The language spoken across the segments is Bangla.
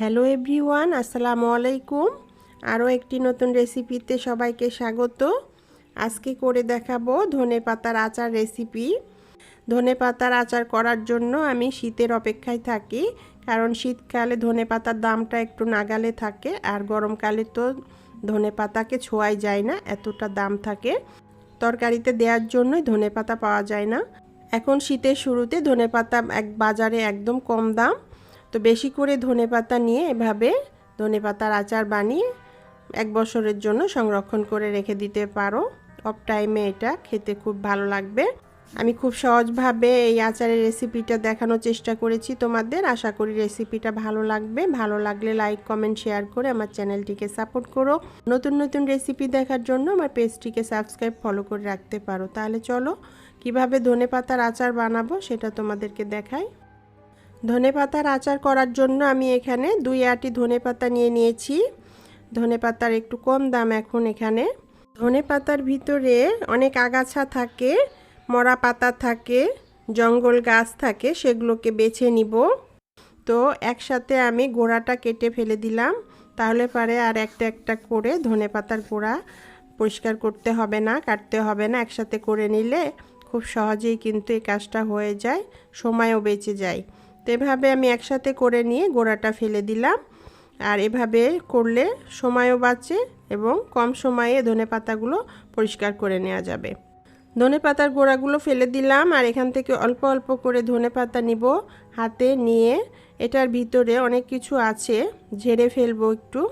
হ্যালো এভরিওয়ান, আসসালামু আলাইকুম। আরও একটি নতুন রেসিপিতে সবাইকে স্বাগত। আজকে করে দেখাবো ধনে পাতার আচার রেসিপি। ধনে পাতার আচার করার জন্য আমি শীতের অপেক্ষায় থাকি, কারণ শীতকালে ধনে পাতার দামটা একটু নাগালে থাকে, আর গরমকালে তো ধনে পাতাকে ছোঁয়াই যায় না, এতটা দাম থাকে। তরকারিতে দেওয়ার জন্যই ধনে পাতা পাওয়া যায় না। এখন শীতের শুরুতে ধনে পাতা এক বাজারে একদম কম দাম। তো বেশি করে ধনে পাতা নিয়ে এভাবে ধনে পাতার আচার বানিয়ে এক বছরের জন্য সংরক্ষণ করে রেখে দিতে পারো। অফ টাইমে এটা খেতে খুব ভালো লাগবে। আমি খুব সহজভাবে এই আচারের রেসিপিটা দেখানোর চেষ্টা করেছি তোমাদের। আশা করি রেসিপিটা ভালো লাগবে। ভালো লাগলে লাইক কমেন্ট শেয়ার করে আমার চ্যানেলটিকে সাপোর্ট করো। নতুন নতুন রেসিপি দেখার জন্য আমার পেজটিকে সাবস্ক্রাইব ফলো করে রাখতে পারো। তাহলে চলো, কীভাবে ধনে পাতার আচার বানাবো সেটা তোমাদেরকে দেখাই। ধনে পাতার আচার করার জন্য আমি এখানে দুই আটি ধনে পাতা নিয়ে নিয়েছি। ধনে পাতার একটু কম দাম এখন এখানে। ধনে পাতার ভিতরে অনেক আগাছা থাকে, মরা পাতা থাকে, জঙ্গল গাছ থাকে, সেগুলোকে বেছে নিব। তো একসাথে আমি গোড়াটা কেটে ফেলে দিলাম। তাহলে পারে আর একটা একটা করে ধনে পাতার গোড়া পরিষ্কার করতে হবে না, কাটতে হবে না, একসাথে করে নিলে খুব সহজেই কিন্তু এই কাজটা হয়ে যায়, সময়ও বেঁচে যায়। তো এভাবে আমি একসাথে করে নিয়ে গোড়াটা ফেলে দিলাম। আর এভাবে করলে সময়ও বাঁচে এবং কম সময়ে ধনে পাতাগুলো পরিষ্কার করে নেওয়া যাবে। ধনে পাতার গোড়াগুলো ফেলে দিলাম আর এখান থেকে অল্প অল্প করে ধনে পাতা নিব হাতে নিয়ে। এটার ভিতরে অনেক কিছু আছে, ঝেড়ে ফেলব একটু।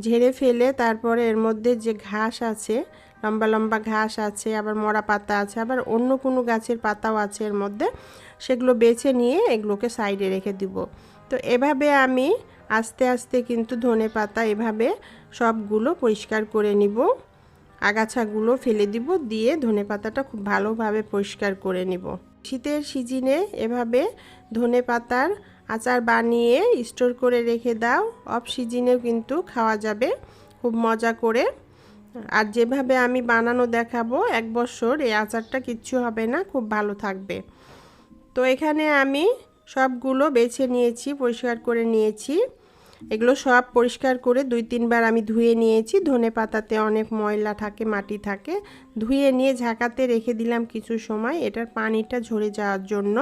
ঝেড়ে ফেলে তারপরে এর মধ্যে যে ঘাস আছে লম্বা লম্বা ঘাস আছে, আবার মরা পাতা আছে, আবার অন্য কোনো গাছের পাতাও আছে এর মধ্যে। সেগুলো বেছে নিয়ে এগুলোকে সাইডে রেখে দিব। তো এভাবে আমি আস্তে আস্তে কিন্তু ধনে পাতা এভাবে সবগুলো পরিষ্কার করে নিব। আগাছাগুলো ফেলে দিব, দিয়ে ধনে পাতাটা খুব ভালোভাবে পরিষ্কার করে নিব। শীতের সিজনে এভাবে ধনে পাতার আচার বানিয়ে স্টোর করে রেখে দাও। অফ সিজনেও কিন্তু খাওয়া যাবে, খুব মজা করে। আর যেভাবে আমি বানানো দেখাবো, এক বছর এই আচারটা কিচ্ছু হবে না, খুব ভালো থাকবে। তো এখানে আমি সবগুলো বেছে নিয়েছি, পরিষ্কার করে নিয়েছি। এগুলো সব পরিষ্কার করে দুই তিনবার আমি ধুয়ে নিয়েছি। ধনে পাতাতে অনেক ময়লা থাকে, মাটি থাকে। ধুয়ে নিয়ে ঝাঁকাতে রেখে দিলাম কিছু সময়, এটার পানিটা ঝরে যাওয়ার জন্য।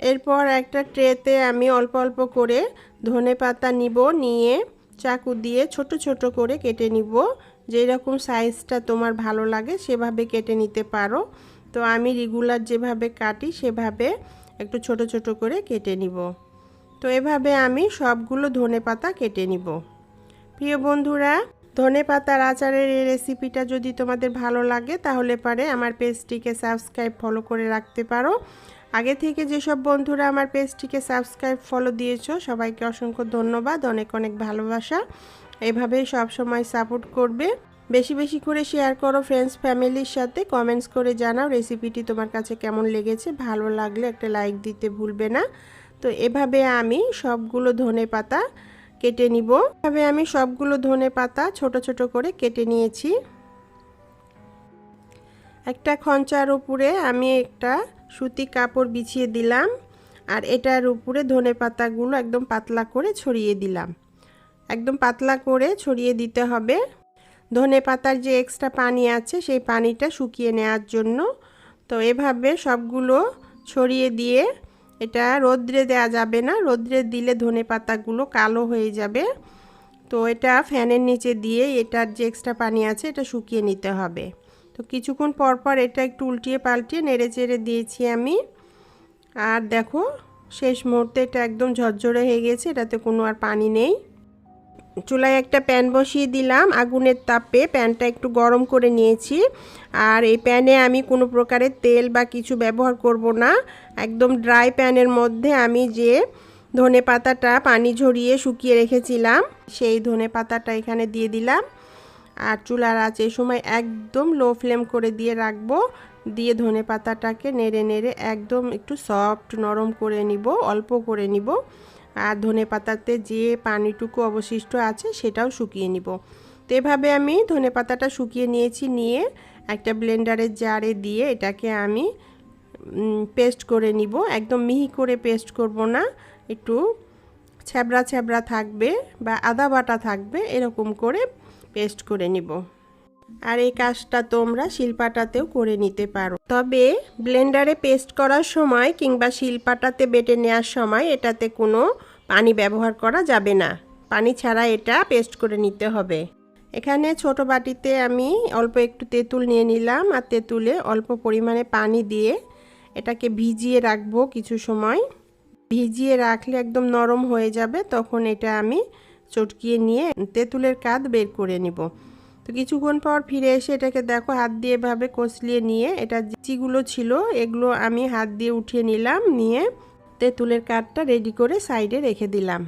এরপর একটা ট্রেতে আমি অল্প অল্প করে ধনে পাতা নিব, নিয়ে চাকু দিয়ে ছোট ছোট করে কেটে নিব। যেই রকম সাইজটা তোমার ভালো লাগে সেভাবে কেটে নিতে পারো। তো আমি রেগুলার যেভাবে কাটি সেভাবে একটু ছোট ছোট করে কেটে নিব। তো এভাবে আমি সবগুলো ধনে পাতা কেটে নিব। প্রিয় বন্ধুরা, ধনে পাতার আচারের এই রেসিপিটা যদি তোমাদের ভালো লাগে তাহলে পারে আমার পেজটিকে সাবস্ক্রাইব, ফলো করে রাখতে পারো। আগে থেকে যেসব বন্ধুরা আমার পেজটিকে সাবস্ক্রাইব ফলো দিয়েছ, সবাইকে অসংখ্য ধন্যবাদ, অনেক অনেক ভালোবাসা। এভাবেই সব সময় সাপোর্ট করবে। বেশি বেশি করে শেয়ার করো ফ্রেন্ডস ফ্যামিলির সাথে কমেন্টস করে জানাও রেসিপিটি তোমার কাছে কেমন লেগেছে। ভালো লাগলে একটা লাইক দিতে ভুলবে না। তো এভাবে আমি সবগুলো ধনে পাতা কেটে নিব। এভাবে আমি সবগুলো ধনে পাতা ছোট ছোট করে কেটে নিয়েছি। একটা খঞ্চার উপরে আমি একটা সুতি কাপড় বিছিয়ে দিলাম আর এটার উপরে ধনে পাতাগুলো একদম পাতলা করে ছড়িয়ে দিলাম। একদম পাতলা করে ছড়িয়ে দিতে হবে। ধনে পাতার যে এক্সট্রা পানি আছে সেই পানিটা শুকিয়ে নেওয়ার জন্য। তো এভাবে সবগুলো ছড়িয়ে দিয়ে এটা রোদ্রে দেওয়া যাবে না। রোদ্রে দিলে ধনে পাতাগুলো কালো হয়ে যাবে। তো এটা ফ্যানের নিচে দিয়ে এটার যে এক্সট্রা পানি আছে এটা শুকিয়ে নিতে হবে। তো কিছুক্ষণ পর পর এটা একটু উল্টিয়ে পাল্টিয়ে নেড়ে চেড়ে দিয়েছি আমি। আর দেখো, শেষ মুহূর্তে এটা একদম ঝরঝরে হয়ে গেছে, এটাতে কোনো আর পানি নেই। চুলায় একটা প্যান বসিয়ে দিলাম, আগুনের তাপে প্যানটা একটু গরম করে নিয়েছি। আর এই প্যানে আমি কোনো প্রকারের তেল বা কিছু ব্যবহার করব না। একদম ড্রাই প্যানের মধ্যে আমি যে ধনে পাতাটা পানি ঝরিয়ে শুকিয়ে রেখেছিলাম, সেই ধনে পাতাটা এখানে দিয়ে দিলাম। আর চুলার আঁচ এই সময় একদম লো ফ্লেম করে দিয়ে রাখব। দিয়ে ধনে পাতাটাকে নেড়ে নেড়ে একদম একটু সফট নরম করে নিব, অল্প করে নিব। আর ধনে পাতাতে যে পানিটুকু অবশিষ্ট আছে সেটাও শুকিয়ে নিব। তো এভাবে আমি ধনে পাতাটা শুকিয়ে নিয়েছি, নিয়ে একটা ব্লেন্ডারের জারে দিয়ে এটাকে আমি পেস্ট করে নিব। একদম মিহি করে পেস্ট করব না, একটু ছ্যাবড়া ছ্যাবড়া থাকবে বা আদা বাটা থাকবে, এরকম করে পেস্ট করে নিব। আর এই কাজটা তোমরা শিলপাটাতেও করে নিতে পারো। তবে ব্লেন্ডারে পেস্ট করার সময় কিংবা শিলপাটাতে বেটে নেওয়ার সময় এটাতে কোনো পানি ব্যবহার করা যাবে না। পানি ছাড়া এটা পেস্ট করে নিতে হবে। এখানে ছোট বাটিতে আমি অল্প একটু তেঁতুল নিয়ে নিলাম আর তেঁতুলে অল্প পরিমাণে পানি দিয়ে এটাকে ভিজিয়ে রাখব কিছু সময়। ভিজিয়ে রাখলে একদম নরম হয়ে যাবে, তখন এটা আমি চটকিয়ে নিয়ে তেঁতুলের কাঁধ বের করে নিব। তো কিছুক্ষণ পর ফিরে এসে এটাকে দেখো, হাত দিয়ে এভাবে কষলিয়ে নিয়ে এটা চিগুলো ছিল এগুলো আমি হাত দিয়ে উঠিয়ে নিলাম, নিয়ে তেঁতুলের কাঠটা রেডি করে সাইডে রেখে দিলাম।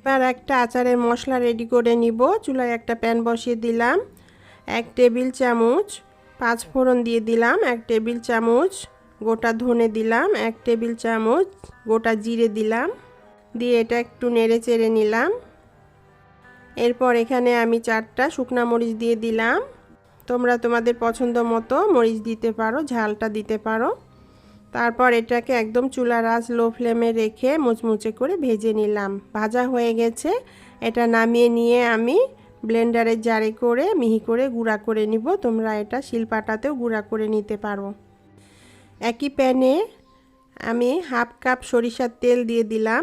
এবার একটা আচারের মশলা রেডি করে নিব, চুলায় একটা প্যান বসিয়ে দিলাম, এক টেবিল চামচ পাঁচ ফোড়ন দিয়ে দিলাম, এক টেবিল চামচ গোটা ধনে দিলাম, এক টেবিল চামচ গোটা জিরে দিলাম, দিয়ে এটা একটু নেড়ে চেড়ে নিলাম। এরপর এখানে আমি চারটা শুকনা মরিচ দিয়ে দিলাম। তোমরা তোমাদের পছন্দ মতো মরিচ দিতে পারো, ঝালটা দিতে পারো। তারপর এটাকে একদম চুলা রাস লো ফ্লেমে রেখে মুচমুচে করে ভেজে নিলাম। ভাজা হয়ে গেছে। এটা নামিয়ে নিয়ে আমি ব্লেন্ডারে জারে করে, মিহি করে গুঁড়া করে নিব। তোমরা এটা শিলপাটাতেও গুঁড়া করে নিতে পারো। একই প্যানে আমি হাফ কাপ সরিষার তেল দিয়ে দিলাম।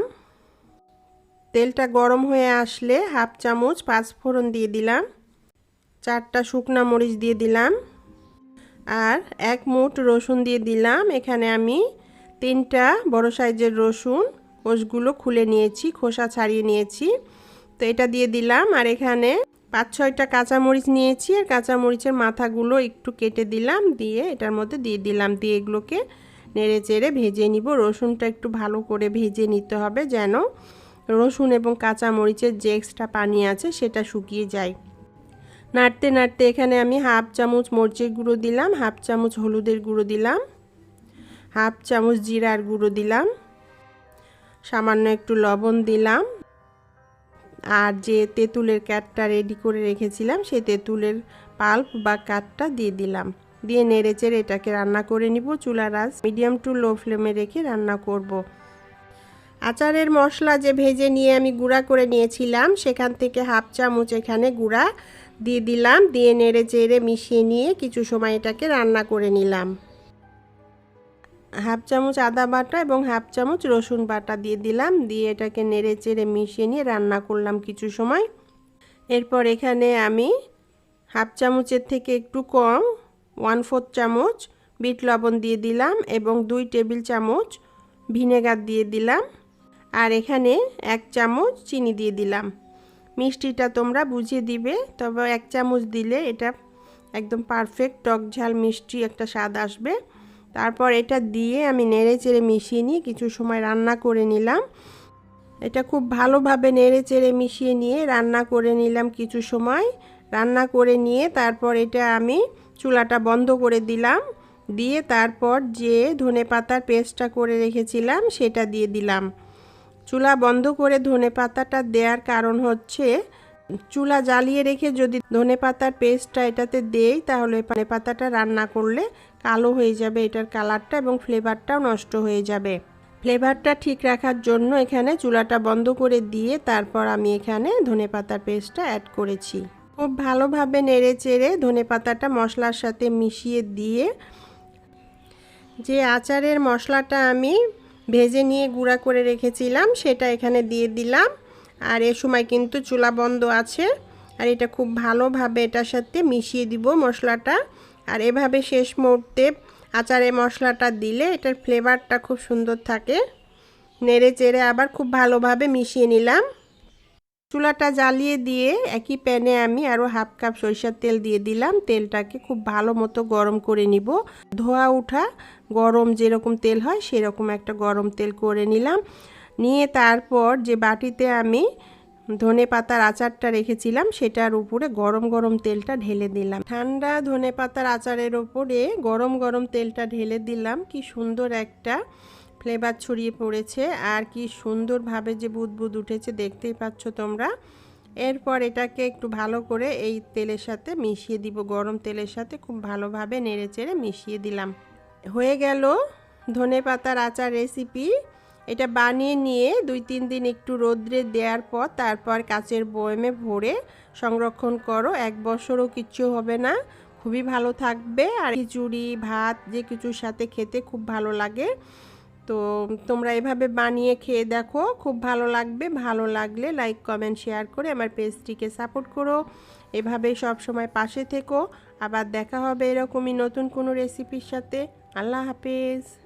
তেলটা গরম হয়ে আসলে হাফ চামচ পাঁচফোড়ন দিয়ে দিলাম, চারটা শুকনা মরিচ দিয়ে দিলাম, আর এক মুঠ রসুন দিয়ে দিলাম। এখানে আমি তিনটা বড় সাইজের রসুন কোষগুলো খুলে নিয়েছি, খোসা ছাড়িয়ে নিয়েছি। তো এটা দিয়ে দিলাম, আর এখানে পাঁচ ছয়টা কাঁচামরিচ নিয়েছি, আর কাঁচামরিচের মাথাগুলো একটু কেটে দিলাম, দিয়ে এটার মধ্যে দিয়ে দিলাম। দিয়ে এগুলোকে নেড়ে চেড়ে ভেজে নিব। রসুনটা একটু ভালো করে ভেজে নিতে হবে যেন রসুন এবং কাঁচামরিচের যে এক্সট্রা পানি আছে সেটা শুকিয়ে যায় নাড়তে নাড়তে এখানে আমি হাফ চামচ মরিচের গুঁড়ো দিলাম, হাফ চামচ হলুদের গুঁড়ো দিলাম, হাফ চামচ জিরার গুঁড়ো দিলাম, সামান্য একটু লবণ দিলাম, আর যে তেঁতুলের ক্যাটটা রেডি করে রেখেছিলাম সেই তেঁতুলের পাল্প বা কাঠটা দিয়ে দিলাম দিয়ে নেড়ে চেড়ে এটাকে রান্না করে নিব চুলা রাস মিডিয়াম টু লো ফ্লেমে রেখে রান্না করব। আচারের মশলা যে ভেজে নিয়ে আমি গুঁড়া করে নিয়েছিলাম, সেখান থেকে হাফ চামচ এখানে গুঁড়া দিয়ে দিলাম, দিয়ে নেড়ে চেড়ে মিশিয়ে নিয়ে কিছু সময় এটাকে রান্না করে নিলাম। হাফ চামচ আদা বাটা এবং হাফ চামচ রসুন বাটা দিয়ে দিলাম, দিয়ে এটাকে নেড়ে চেড়ে মিশিয়ে নিয়ে রান্না করলাম কিছু সময়। এরপর এখানে আমি হাফ চামচের থেকে একটু কম, ওয়ান ফোর্থ চামচ বিট লবণ দিয়ে দিলাম এবং দুই টেবিল চামচ ভিনেগার দিয়ে দিলাম। আর এখানে এক চামচ চিনি দিয়ে দিলাম। মিষ্টিটা তোমরা বুঝিয়ে দিবে, তবে এক চামচ দিলে এটা একদম পারফেক্ট টক ঝাল মিষ্টি একটা স্বাদ আসবে। তারপর এটা দিয়ে আমি নেড়ে চেড়ে মিশিয়ে নিয়ে কিছু সময় রান্না করে নিলাম। এটা খুব ভালোভাবে নেড়ে চেড়ে মিশিয়ে নিয়ে রান্না করে নিলাম কিছু সময়। রান্না করে নিয়ে তারপর এটা আমি চুলাটা বন্ধ করে দিলাম। দিয়ে তারপর যে ধনে পাতার পেস্টটা করে রেখেছিলাম সেটা দিয়ে দিলাম। চুলা বন্ধ করে ধনে পাতাটা দেওয়ার কারণ হচ্ছে, চুলা জ্বালিয়ে রেখে যদি ধনে পাতার পেস্টটা এটাতে দেই, তাহলে ধনে পাতাটা রান্না করলে কালো হয়ে যাবে এটার কালারটা এবং ফ্লেভারটাও নষ্ট হয়ে যাবে। ফ্লেভারটা ঠিক রাখার জন্য এখানে চুলাটা বন্ধ করে দিয়ে তারপর আমি এখানে ধনে পাতার পেস্টটা অ্যাড করেছি। খুব ভালোভাবে নেড়ে চেড়ে ধনে পাতাটা মশলার সাথে মিশিয়ে দিয়ে, যে আচারের মশলাটা আমি ভেজে নিয়ে গুঁড়া করে রেখেছিলাম, সেটা এখানে দিয়ে দিলাম। আর এ সময় কিন্তু চুলা বন্ধ আছে। আর এটা খুব ভালোভাবে এটার সাথে মিশিয়ে দিব মশলাটা। আর এভাবে শেষ মুহূর্তে আচারে মশলাটা দিলে এটার ফ্লেভারটা খুব সুন্দর থাকে। নেড়ে চেড়ে আবার খুব ভালোভাবে মিশিয়ে নিলাম। চুলাটা জ্বালিয়ে দিয়ে একই প্যানে আমি আরও হাফ কাপ সরিষার তেল দিয়ে দিলাম। তেলটাকে খুব ভালো মতো গরম করে নিব। ধোয়া উঠা গরম যেরকম তেল হয় সেরকম একটা গরম তেল করে নিলাম। নিয়ে তারপর যে বাটিতে আমি ধনে পাতার আচারটা রেখেছিলাম সেটার উপরে গরম গরম তেলটা ঢেলে দিলাম। ঠান্ডা ধনে পাতার আচারের ওপরে গরম গরম তেলটা ঢেলে দিলাম। কি সুন্দর একটা ফ্লেভার ছড়িয়ে পড়েছে আর কি সুন্দরভাবে যে বুদবুদ উঠেছে দেখতেই পাচ্ছ তোমরা। এরপর এটাকে একটু ভালো করে এই তেলের সাথে মিশিয়ে দিব, গরম তেলের সাথে খুব ভালোভাবে নেড়ে চেড়ে মিশিয়ে দিলাম। হয়ে গেল ধনে পাতার আচার রেসিপি এটা বানিয়ে নিয়ে দুই তিন দিন একটু রোদ্রে দেওয়ার পর তারপর কাচের বয়মে ভরে সংরক্ষণ করো। এক বছরও কিচ্ছু হবে না। খুবই ভালো থাকবে। আর খিচুড়ি, ভাত, যে কিছুর সাথে খেতে খুব ভালো লাগে। তো তোমরা এভাবে বানিয়ে খেয়ে দেখো, খুব ভালো লাগবে। ভালো লাগলে লাইক কমেন্ট শেয়ার করে আমার পেজটিকে সাপোর্ট করো। এভাবে সব সময় পাশে থেকো। আবার দেখা হবে এরকমই নতুন কোনো রেসিপির সাথে। আল্লাহ হাফেজ।